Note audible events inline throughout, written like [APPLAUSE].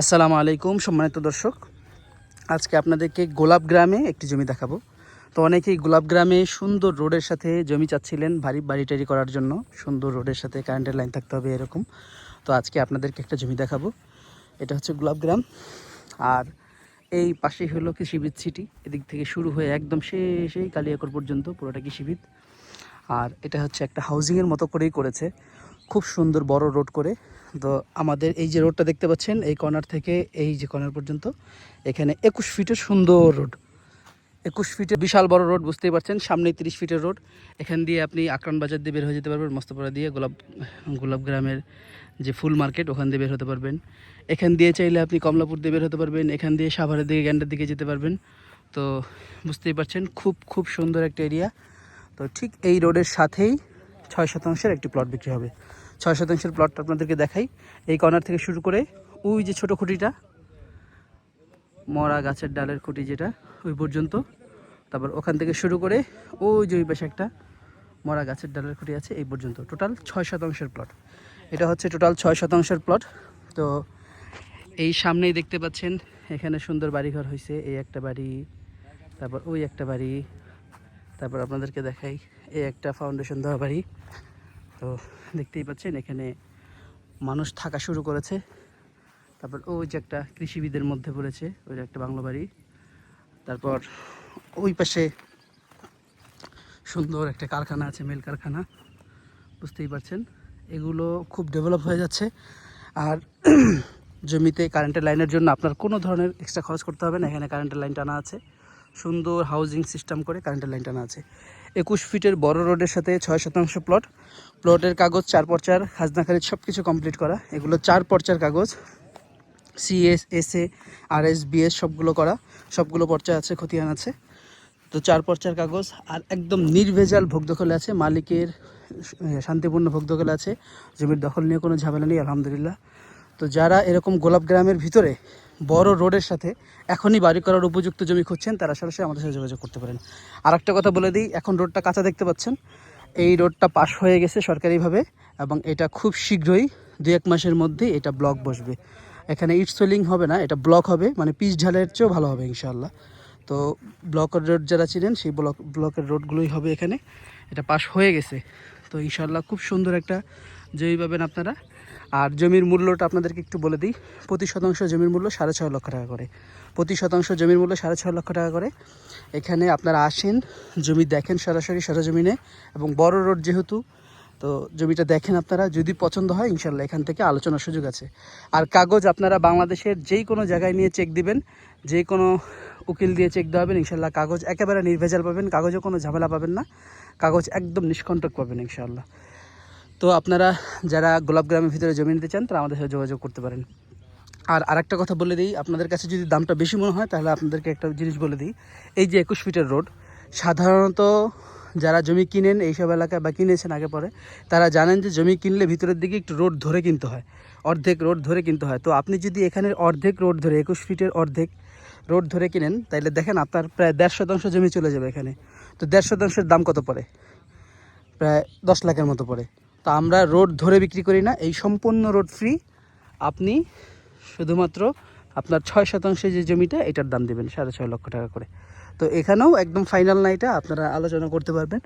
আসসালামু আলাইকুম, সম্মানিত দর্শক। আজকে আপনাদেরকে গোলাপ গ্রামে একটি জমি দেখাবো। তো অনেকেই গোলাপ গ্রামে সুন্দর রোডের সাথে জমি চাচ্ছিলেন বাড়ি বাড়ি টাড়ি করার জন্য। সুন্দর রোডের সাথে কারেন্টের লাইন থাকতে হবে এরকম। তো আজকে আপনাদেরকে একটা জমি দেখাবো। এটা হচ্ছে গোলাপ গ্রাম। আর এই পাশেই হলো কৃষিবিদ সিটি এদিক থেকে শুরু হয়ে একদম শেষেই কালিয়াকর পর্যন্ত পুরোটা কৃষিবিদ। আর এটা হচ্ছে একটা হাউজিংয়ের মতো করেই করেছে। খুব সুন্দর বড় রোড করে। তো আমাদের এই যে রোডটা দেখতে পাচ্ছেন, এই কর্নার থেকে এই যে কর্নার পর্যন্ত, এখানে একুশ ফিটের সুন্দর রোড। একুশ ফিটের বিশাল বড় রোড, বুঝতেই পারছেন? সামনে তিরিশ ফিটের রোড। এখান দিয়ে আপনি আকরান বাজার দিয়ে বের হয়ে যেতে পারবেন, মস্তপাড়া দিয়ে গোলাপ গোলাপ গ্রামের যে ফুল মার্কেট, ওখান দিয়ে বের হতে পারবেন। এখান দিয়ে চাইলে আপনি কমলাপুর দিয়ে বের হতে পারবেন। এখান দিয়ে সাভারের দিকে, গ্যান্ডার দিকে যেতে পারবেন। তো বুঝতেই পারছেন, খুব খুব সুন্দর একটা এরিয়া তো ঠিক এই রোডের সাথেই ছয় শতাংশের একটি প্লট বিক্রি হবে। ছয় শতাংশের প্লটটা আপনাদেরকে দেখাই। এই কর্নার থেকে শুরু করে ওই যে ছোট খুঁটিটা, মরা গাছের ডালের খুঁটি যেটা, ওই পর্যন্ত। তারপর ওখান থেকে শুরু করে ওই যে ওই পাশে একটা মরা গাছের ডালের খুঁটি আছে, এই পর্যন্ত। টোটাল ছয় শতাংশের প্লট এটা হচ্ছে টোটাল ছয় শতাংশের প্লট তো এই সামনেই দেখতে পাচ্ছেন, এখানে সুন্দর বাড়িঘর হয়েছে এই একটা বাড়ি, তারপর ওই একটা বাড়ি, তারপর আপনাদেরকে দেখাই, এই একটা ফাউন্ডেশন দেওয়া বাড়ি। তো দেখতেই পাচ্ছেন, এখানে মানুষ থাকা শুরু করেছে। তারপর ওই যে একটা কৃষিবিদের মধ্যে পড়েছে, ওই যে একটা বাংলো বাড়ি। তারপর ওই পাশে সুন্দর একটা কারখানা আছে, মেল কারখানা। বুঝতেই পারছেন? এগুলো খুব ডেভেলপ হয়ে যাচ্ছে। আর [CLEARS THROAT] জমিতে কারেন্টের লাইনের জন্য আপনার কোনো ধরনের এক্সট্রা খরচ করতে হবে না। এখানে কারেন্টের লাইন টানা আছে। সুন্দর হাউজিং সিস্টেম করে কারেন্টের লাইন টানা আছে। একুশ ফিটের বড় রোডের সাথে ছয় শতাংশ প্লট প্লটের কাগজ, চার পর্চার, খাজনা সব কিছু কমপ্লিট করা। এগুলো চার পর্চার কাগজ। CS S A R S BS সবগুলো করা। সবগুলো পর্চা আছে, খতিয়ান আছে। তো চার পর্চার কাগজ। আর একদম নির্ভেজাল ভোগ দখলে আছে। মালিকের শান্তিপূর্ণ ভোগ দখলে আছে। জমির দখল নিয়ে কোনো ঝামেলা নেই, আলহামদুলিল্লাহ। তো যারা এরকম গোলাপ গ্রামের ভিতরে বড় রোডের সাথে এখনই বাড়ি করার উপযুক্ত জমি খুঁজছেন, তারা সরাসরি আমাদের সাথে যোগাযোগ করতে পারেন। আর একটা কথা বলে দিই, এখন রোডটা কাঁচা দেখতে পাচ্ছেন। এই রোডটা পাশ হয়ে গেছে সরকারিভাবে এবং এটা খুব শীঘ্রই দু এক মাসের মধ্যেই এটা ব্লক বসবে। এখানে ইট সোলিং হবে না, এটা ব্লক হবে মানে পিচ ঢালের চেয়েও ভালো হবে ইনশাল্লাহ তো ব্লকের রোড যারা চিনেন সেই ব্লক, ব্লকের রোডগুলোই হবে এখানে। এটা পাশ হয়ে গেছে। তো ইনশাল্লাহ খুব সুন্দর একটা জমি পাবেন আপনারা। আর জমির মূল্যটা আপনাদেরকে একটু বলে দিই, প্রতি শতাংশ জমির মূল্য সাড়ে ছয় লক্ষ টাকা করে। প্রতি শতাংশ জমির মূল্য সাড়ে ছয় লক্ষ টাকা করে। এখানে আপনারা আসেন, জমি দেখেন সরাসরি সরজমিনে এবং বড় রোড যেহেতু, তো জমিটা দেখেন আপনারা, যদি পছন্দ হয় ইনশাল্লাহ এখান থেকে আলোচনার সুযোগ আছে। আর কাগজ আপনারা বাংলাদেশের যেই কোনো জায়গায় নিয়ে চেক দিবেন যে কোনো উকিল দিয়ে চেক দেওয়াবেন ইনশাল্লাহ কাগজ একেবারে নির্ভেজাল পাবেন কাগজে কোনো ঝামেলা পাবেন না, কাগজ একদম নিষ্কণ্টক পাবেন ইনশাল্লাহ। তো আপনারা যারা গোলাপ গ্রামের ভিতরে জমি নিতে চান, তারা আমাদের সাথে যোগাযোগ করতে পারেন। আর আরেকটা কথা বলে দিই, আপনাদের কাছে যদি দামটা বেশি মনে হয়, তাহলে আপনাদেরকে একটা জিনিস বলে দিই। এই যে একুশ ফিটের রোড, সাধারণত যারা জমি কিনেন, এইসব এলাকায় বা কিনেছেন আগে পরে, তারা জানেন যে জমি কিনলে ভিতরের দিকে একটু রোড ধরে কিনতে হয়, অর্ধেক রোড ধরে কিনতে হয়। তো আপনি যদি এখানের অর্ধেক রোড ধরে, একুশ ফিটের অর্ধেক রোড ধরে কিনেন, তাইলে দেখেন আপনার প্রায় দেড় শতাংশ জমি চলে যাবে এখানে। তো দেড় শতাংশের দাম কত পড়ে? প্রায় দশ লাখের মতো পড়ে। তো আমরা রোড ধরে বিক্রি করি না, এই সম্পূর্ণ রোড ফ্রি আপনি শুধুমাত্র আপনার ছয় শতাংশে যে জমিটা, এটার দাম দেবেন সাড়ে ছয় লক্ষ টাকা করে। তো এখানেও একদম ফাইনাল না এটা আপনারা আলোচনা করতে পারবেন।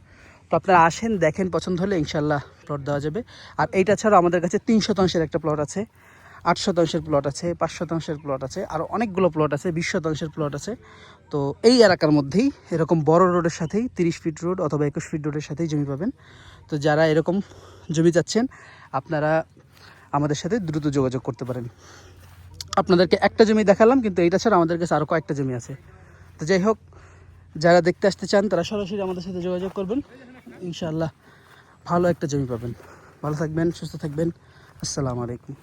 তো আপনারা আসেন, দেখেন, পছন্দ হলে ইনশাল্লাহ প্লট দেওয়া যাবে। আর এইটা ছাড়াও আমাদের কাছে তিন শতাংশের একটা প্লট আছে। আট শতাংশের প্লট আছে, পাঁচ শতাংশের প্লট আছে, আর অনেকগুলো প্লট আছে, বিশ শতাংশের প্লট আছে। তো এই এলাকার মধ্যেই এরকম বড় রোডের সাথেই, তিরিশ ফিট রোড অথবা একুশ ফিট রোডের সাথেই জমি পাবেন। তো যারা এরকম জমি চাচ্ছেন, আপনারা আমাদের সাথে দ্রুত যোগাযোগ করতে পারেন। আপনাদেরকে একটা জমি দেখালাম, কিন্তু এইটা ছাড়া আমাদের কাছে আরও কয়েকটা জমি আছে। তো যাই হোক, যারা দেখতে আসতে চান, তারা সরাসরি আমাদের সাথে যোগাযোগ করবেন। ইনশাআল্লাহ ভালো একটা জমি পাবেন। ভালো থাকবেন, সুস্থ থাকবেন। আসসালামু আলাইকুম।